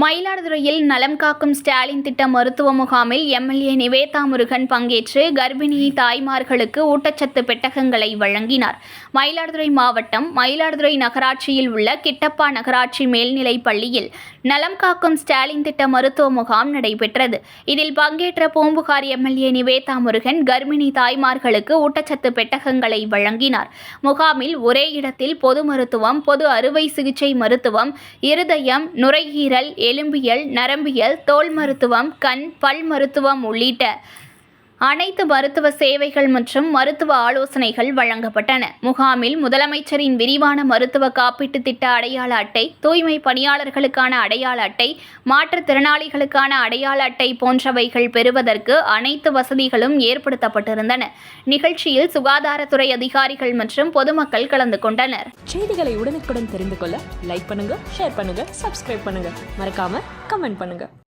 மயிலாடுதுறையில் நலம் காக்கும் ஸ்டாலின் திட்ட மருத்துவ முகாமில் எம்எல்ஏ நிவேதா முருகன் பங்கேற்று கர்ப்பிணி தாய்மார்களுக்கு ஊட்டச்சத்து பெட்டகங்களை வழங்கினார். மயிலாடுதுறை மாவட்டம் மயிலாடுதுறை நகராட்சியில் உள்ள கிட்டப்பா நகராட்சி மேல்நிலைப் பள்ளியில் நலம் காக்கும் ஸ்டாலின் திட்ட மருத்துவ முகாம் நடைபெற்றது. இதில் பங்கேற்ற பூம்புகார் எம்எல்ஏ நிவேதா முருகன் கர்ப்பிணி தாய்மார்களுக்கு ஊட்டச்சத்து பெட்டகங்களை வழங்கினார். முகாமில் ஒரே இடத்தில் பொது மருத்துவம் பொது அறுவை சிகிச்சை மருத்துவம் இருதயம் நுரையீரல் எலும்பியல் நரம்பியல் தோல் மருத்துவம் கண் பல் மருத்துவம் உள்ளிட்ட அனைத்து மருத்துவ சேவைகள் மற்றும் மருத்துவ ஆலோசனைகள் வழங்கப்பட்டன. முகாமில் முதலமைச்சரின் விரிவான மருத்துவ காப்பீட்டு திட்ட அடையாள அட்டை தூய்மை பணியாளர்களுக்கான அடையாள அட்டை மாற்றுத்திறனாளிகளுக்கான அடையாள அட்டை போன்றவைகள் பெறுவதற்கு அனைத்து வசதிகளும் ஏற்படுத்தப்பட்டிருந்தன. நிகழ்ச்சியில் சுகாதாரத்துறை அதிகாரிகள் மற்றும் பொதுமக்கள் கலந்து கொண்டனர். செய்திகளை உடனுக்குடன் தெரிந்து கொள்ள லைக் பண்ணுங்க ஷேர் பண்ணுங்க சப்ஸ்கிரைப் பண்ணுங்க. மறக்காம கமெண்ட் பண்ணுங்க.